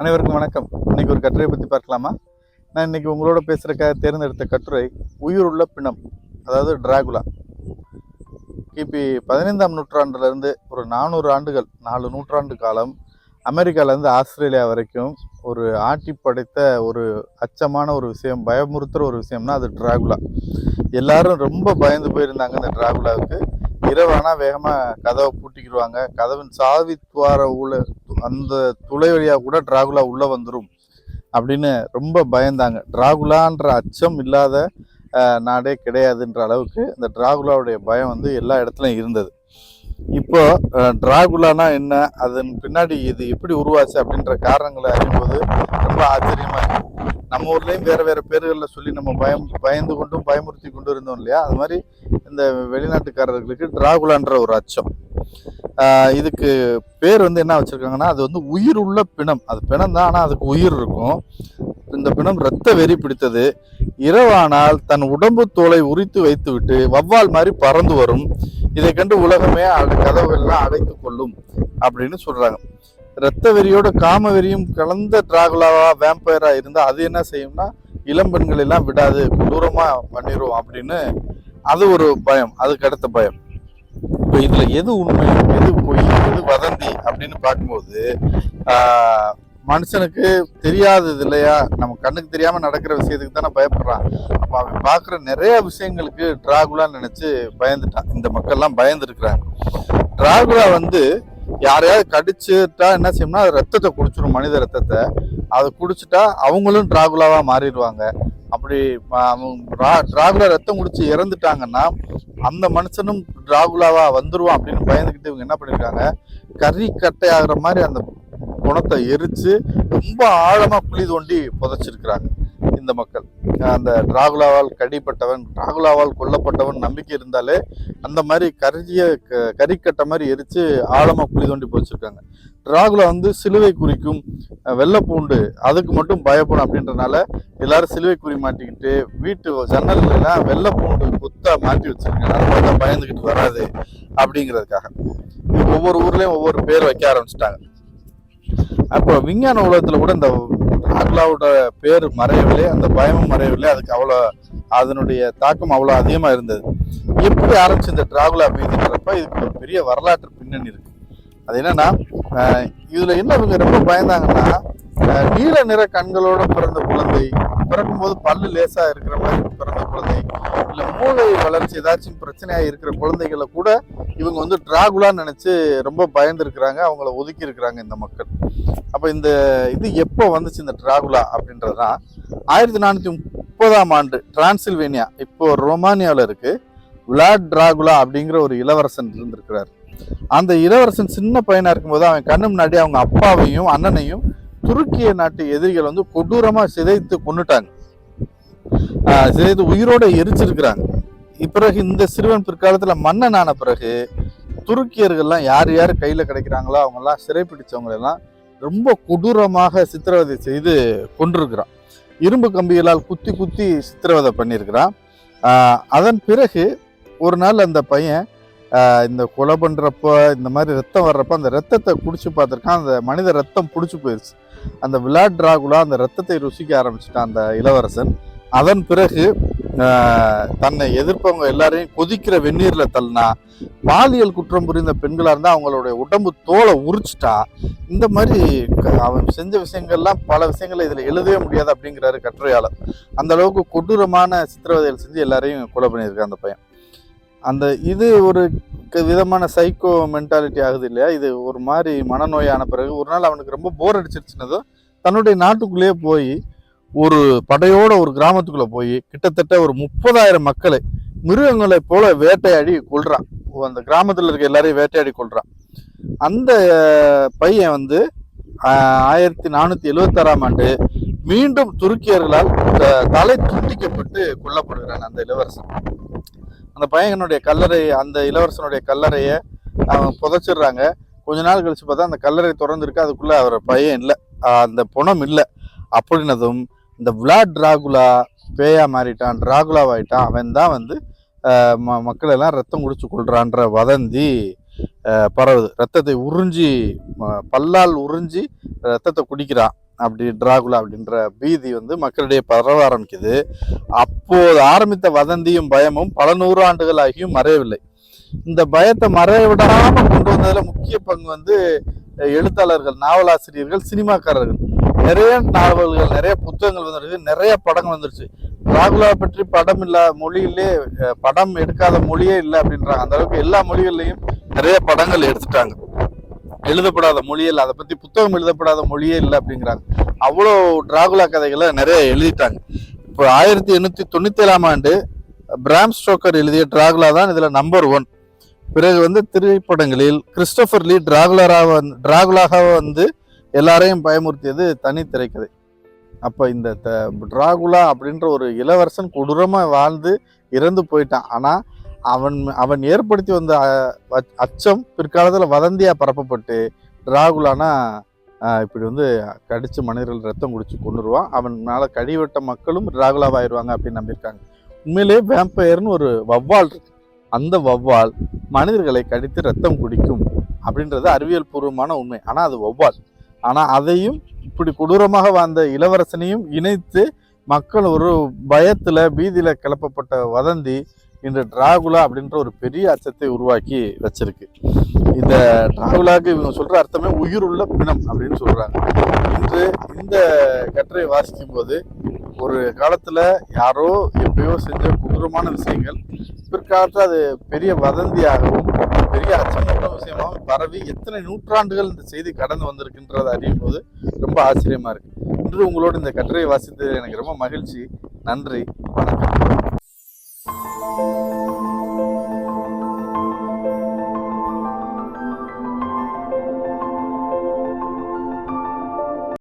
அனைவருக்கும் வணக்கம். இன்னைக்கு ஒரு கட்டுரையை பற்றி பார்க்கலாமா? நான் இன்னைக்கு உங்களோட பேசுகிறக்காக தேர்ந்தெடுத்த கட்டுரை உயிருள்ள பிணம் அதாவது டிராகுலா. கிபி பதினைந்தாம் நூற்றாண்டுலேருந்து ஒரு நானூறு ஆண்டுகள் நாலு நூற்றாண்டு காலம் அமெரிக்காலேருந்து ஆஸ்திரேலியா வரைக்கும் ஒரு ஆட்டி படைத்த ஒரு அச்சமான ஒரு விஷயம் பயமுறுத்துகிற ஒரு விஷயம்னா அது டிராகுலா. எல்லாரும் ரொம்ப பயந்து போயிருந்தாங்க இந்த டிராகுலாவுக்கு. ஆனால் வேகமாக கதவை பூட்டிக்கிடுவாங்க. கதவின் சாவி துவார உள்ள அந்த துளை வழியாக கூட டிராகுலா உள்ளே வந்துடும் அப்படின்னு ரொம்ப பயந்தாங்க. டிராகுலான்ற அச்சம் இல்லாத நாடே கிடையாதுன்ற அளவுக்கு இந்த டிராகுலாவுடைய பயம் வந்து எல்லா இடத்துலையும் இருந்தது. இப்போ டிராகுலானா என்ன? அதன் பின்னாடி இது எப்படி உருவாச்சு அப்படின்ற காரணங்களை அறியும்போது ரொம்ப ஆச்சரியமா இருக்கு. நம்ம ஊர்லேயும் வேற வேற பேர்களில் சொல்லி நம்ம பயம் பயந்து கொண்டும் பயமுறுத்தி கொண்டு இருந்தோம் இல்லையா? அது மாதிரி இந்த வெளிநாட்டுக்காரர்களுக்கு டிராகுலான்ற ஒரு அச்சம். இதுக்கு பேர் வந்து என்ன வச்சுருக்காங்கன்னா அது வந்து உயிர் உள்ள பிணம். அது பிணம் தான் ஆனால் அதுக்கு உயிர் இருக்கும். இந்த பிணம் இரத்த வெறி பிடித்தது. இரவானால் தன் உடம்பு தோலை உரித்து வைத்துவிட்டு வவ்வால் மாதிரி பறந்து வரும். இதை கண்டு உலகமே அது கதவுகள்லாம் அடைத்து கொள்ளும் அப்படின்னு சொல்கிறாங்க இரத்த வெறியோட காம வெறியும் கலந்த டிராகுலாவா வேம்பயரா இருந்தால் அது என்ன செய்யும்னா இளம் பெண்களெல்லாம் விடாது கொடூரமாக பண்ணிடும் அப்படின்னு. அது ஒரு பயம் அதுக்கு அடுத்த பயம். இப்போ எது உண்மை எது பொய் எது வதந்தி அப்படின்னு பார்க்கும்போது மனுஷனுக்கு தெரியாதது இல்லையா? நம்ம கண்ணுக்கு தெரியாமல் நடக்கிற விஷயத்துக்கு தானே பயப்படுறான். அப்போ அவன் பார்க்குற நிறைய விஷயங்களுக்கு டிராகுலான்னு நினச்சி பயந்துட்டான். இந்த மக்கள்லாம் பயந்துருக்குறாங்க. டிராகுலா வந்து யாரையாவது கடிச்சுட்டா என்ன செய்யும்னா அது ரத்தத்தை குடிச்சிடும் மனித ரத்தத்தை. அதை குடிச்சிட்டா அவங்களும் டிராகுலாவாக மாறிடுவாங்க. அப்படி டிராகுலா ரத்தம் குடிச்சு இறந்துட்டாங்கன்னா அந்த மனுஷனும் ராகுலாவா வந்துருவான் அப்படின்னு பயந்துக்கிட்டு இவங்க என்ன பண்ணிருக்காங்க? கறி கட்டை ஆகிற மாதிரி அந்த குணத்தை எரிச்சு ரொம்ப ஆழமா குழி தோண்டி புதைச்சிருக்கிறாங்க. இந்த மக்கள். அந்த டிராகுலாவால் கடிப்பட்டவன் டிராகுலாவால் கொல்லப்பட்டவன் நம்பிக்கை இருந்தாலே அந்த மாதிரி கரிய க- கறிக்கட்டை மாதிரி எரித்து ஆழமாக குழி தோண்டி புதைச்சிருக்காங்க டிராகுலா வந்து சிலுவை குறிக்கும் அஹ், வெள்ளைப்பூண்டு அதுக்கு மட்டும் பயப்படும் அப்படின்றனால எல்லாரும் சிலுவை குறி மாட்டிக்கிட்டு வீட்டு ஜன்னல்லாம் எல்லாம் வெள்ளைப்பூண்டு குத்தா மாட்டி வச்சிருக்காங்க. அதை பார்த்தா பயந்துக்கிட்டு வராது அப்படிங்கிறதுக்காக. ஒவ்வொரு ஊர்லேயும் ஒவ்வொரு பேர் வைக்க ஆரம்பிச்சிட்டாங்க. அப்போ விஞ்ஞான உலகத்தில் கூட இந்த டிராகுலாவோட பேர் மறையவில்லை அந்த பயமும் மறையவில்லை. அதுக்கு அவ்வளோ அதனுடைய தாக்கம் அவ்வளோ அதிகமாக இருந்தது. எப்படி ஆரம்பிச்சு இந்த டிராகுலா அப்படிங்கிறப்ப இதுக்கு ஒரு பெரிய வரலாற்று பின்னணி இருக்கு. அது என்னன்னா இதில் என்ன இவங்க ரொம்ப பயந்தாங்கன்னா நீல நிற கண்களோட பிறந்த குழந்தை பிறக்கும்போது பல்லு லேசாக இருக்கிற மாதிரி பிறந்த குழந்தை இல்லை மூளை வளர்ச்சி ஏதாச்சும் பிரச்சனையாக இருக்கிற குழந்தைகளை கூட இவங்க வந்து டிராகுலான்னு நினச்சி ரொம்ப பயந்துருக்குறாங்க அவங்கள ஒதுக்கி இருக்கிறாங்க இந்த மக்கள். அப்போ இந்த இது எப்போ வந்துச்சு இந்த டிராகுலா அப்படின்றதுதான் ஆயிரத்தி நானூற்றி முப்பதாம் ஆண்டு டிரான்சில்வேனியா இப்போ ரோமானியாவில் இருக்கு விளாட் டிராகுலா அப்படிங்கிற ஒரு இளவரசன் இருந்திருக்கிறார். அந்த இளவரசன் சின்ன பையனாக இருக்கும்போது அவன் கண்ணு முன்னாடி அவங்க அப்பாவையும் அண்ணனையும் துருக்கிய நாட்டு எதிரிகள் வந்து கொடூரமாக சிதைத்து கொன்னுட்டாங்க. சிதைத்து உயிரோட எரிச்சிருக்கிறாங்க. பிறகு இந்த சிறுவன் பிற்காலத்தில் மன்னன் ஆன பிறகு துருக்கியர்கள்லாம் யார் யார் கையில் கிடைக்கிறாங்களோ அவங்கெல்லாம் சிறைப்பிடிச்சவங்களெல்லாம் ரொம்ப கொடூரமாக சித்திரவதை செய்து கொண்டிருக்கிறான் இரும்பு கம்பிகளால் குத்தி குத்தி சித்திரவதை பண்ணியிருக்கிறான். அதன் பிறகு ஒரு நாள் அந்த பையன் இந்த கொலை பண்ணுறப்போ இந்த மாதிரி ரத்தம் வர்றப்ப அந்த ரத்தத்தை குடிச்சு பார்த்துருக்கான். அந்த மனித ரத்தம் பிடிச்சி போயிடுச்சு அந்த விளாட் டிராகுலா அந்த ரத்தத்தை ருசிக்க ஆரம்பிச்சிட்டான் அந்த இளவரசன். அதன் பிறகு தன்னை எதிர்ப்பவங்க எல்லாரையும் கொதிக்கிற வெந்நீரில் தள்ளினா பாலியல் குற்றம் புரிந்த பெண்களாக இருந்தால் அவங்களுடைய உடம்பு தோலை உரிச்சிட்டா இந்த மாதிரி க- அவன் செஞ்ச விஷயங்கள்லாம் பல விஷயங்களை இதில் எழுதவே முடியாது அப்படிங்கிறாரு கட்டுரையாளர். அந்த அளவுக்கு கொடூரமான சித்திரவதைகள் செஞ்சு எல்லாரையும் கொலை பண்ணியிருக்கான் அந்த பையன். அந்த இது ஒரு க- விதமான சைக்கோ மென்டாலிட்டி ஆகுது இல்லையா? இது ஒரு மாதிரி மனநோயான பிறகு ஒரு நாள் அவனுக்கு ரொம்ப போர் அடிச்சிருச்சுனதும் தன்னுடைய நாட்டுக்குள்ளேயே போய் ஒரு படையோட ஒரு கிராமத்துக்குள்ள போய் கிட்டத்தட்ட ஒரு முப்பதாயிரம் மக்களை மிருகங்களை போல வேட்டையாடி கொள்றான் ஓ, அந்த கிராமத்துல இருக்க எல்லாரையும் வேட்டையாடி கொள்றான் அந்த பையன் வந்து ஆயிரத்தி நானூத்தி எழுபத்தாறாம் ஆண்டு மீண்டும் துருக்கியர்களால் தலை துண்டிக்கப்பட்டு கொல்லப்படுகிறான் அந்த இளவரசன். அந்த பையனுடைய கல்லறை அந்த இளவரசனுடைய கல்லறையை அவன் புதைச்சிடுறாங்க. கொஞ்ச நாள் கழிச்சு பார்த்தா அந்த கல்லறை திறந்துருக்கு. அதுக்குள்ள அவர் பையன் இல்லை. அந்த புணம் இல்லை. அப்படின்னதும் இந்த விளாட் டிராகுலா பேயா மாறிட்டான் டிராகுலாவாயிட்டான் அவன் தான் வந்து ம- மக்கள் எல்லாம் ரத்தம் குடிச்சு கொள்றான்ற வதந்தி பரவுது. ரத்தத்தை உறிஞ்சி ம- பல்லால் உறிஞ்சி ரத்தத்தை குடிக்கிறான் அப்படி டிராகுலா அப்படின்ற பீதி வந்து மக்களிடையே பரவ ஆரம்பிக்குது. அப்போது ஆரம்பித்த வதந்தியும் பயமும் பல நூறு ஆண்டுகள் ஆகியும் மறையவில்லை. இந்த பயத்தை மறைவிடாம கொண்டு வந்ததுல முக்கிய பங்கு வந்து எழுத்தாளர்கள் நாவலாசிரியர்கள் சினிமாக்காரர்கள். நிறைய நாவல்கள் நிறைய புத்தகங்கள் வந்துருக்கு நிறைய படங்கள் வந்துருச்சு. ராகுலா பற்றி படம் இல்ல மொழியிலே படம் எடுக்காத மொழியே இல்லை அப்படின்றாங்க. அந்த அளவுக்கு எல்லா மொழிகள்லையும் நிறைய படங்கள் எடுத்துட்டாங்க. எழுதப்படாத மொழியில் அதை பத்தி புத்தகம் எழுதப்படாத மொழியே இல்லை அப்படிங்கிறாங்க. அவ்வளோ டிராகுலா கதைகளை நிறைய எழுதிட்டாங்க. இப்போ ஆயிரத்தி எண்ணூற்றி தொண்ணூத்தி ஏழாம் ஆண்டு பிராம் ஸ்டோக்கர் எழுதிய டிராகுலா தான் இதில் நம்பர் ஒன் பிறகு வந்து திரைப்படங்களில் கிறிஸ்டபர் லீ டிராகுலரா வந்து டிராகுலாக வந்து எல்லாரையும் பயமுறுத்தியது தனி திரைக்கதை. அப்போ இந்த த- டிராகுலா அப்படின்ற ஒரு இளவரசன் கொடூரமாக வாழ்ந்து இறந்து போயிட்டான். ஆனால் அவன் அவன் ஏற்படுத்தி வந்த அச்சம் பிற்காலத்தில் வதந்தியாக பரப்பப்பட்டு டிராகுலானா இப்படி வந்து கடித்து மனிதர்கள் ரத்தம் குடிச்சு கொண்டுருவான் அவன் மேலே கடிவட்ட மக்களும் டிராகுலாவாயிருவாங்க அப்படின்னு நம்பியிருக்காங்க. உண்மையிலேயே வேம்பயர்னு ஒரு வவ்வால் இருக்கு. அந்த வௌவால் மனிதர்களை கடித்து ரத்தம் குடிக்கும் அப்படின்றது அறிவியல் பூர்வமான உண்மை. ஆனால் அது வௌவால். ஆனால் அதையும் இப்படி கொடூரமாக வாழ்ந்த இளவரசனையும் இணைத்து மக்கள் ஒரு பயத்தில் பீதியில் கிளப்பப்பட்ட வதந்தி இன்று டிராகுலா அப்படின்ற ஒரு பெரிய அச்சத்தை உருவாக்கி வச்சிருக்கு. இந்த டிராகுலாவுக்கு இவங்க சொல்ற அர்த்தமே உயிர் உள்ள பிணம் அப்படின்னு சொல்றாங்க. இன்று இந்த கட்டுரை வாசிக்கும் போது ஒரு காலத்துல யாரோ எப்பயோ செஞ்ச கொடூரமான விஷயங்கள் பிற்காலத்தில் அது பெரிய வதந்தியாகவும் பெரிய அச்சமூட்டும் விஷயமாகவும் பரவி எத்தனை நூற்றாண்டுகள் இந்த செய்தி கடந்து வந்திருக்குன்றதை அறியும் போது ரொம்ப ஆச்சரியமாக இருக்குது இன்று உங்களோட இந்த கட்டுரையை வாசித்தது எனக்கு ரொம்ப மகிழ்ச்சி. நன்றி. வணக்கம்.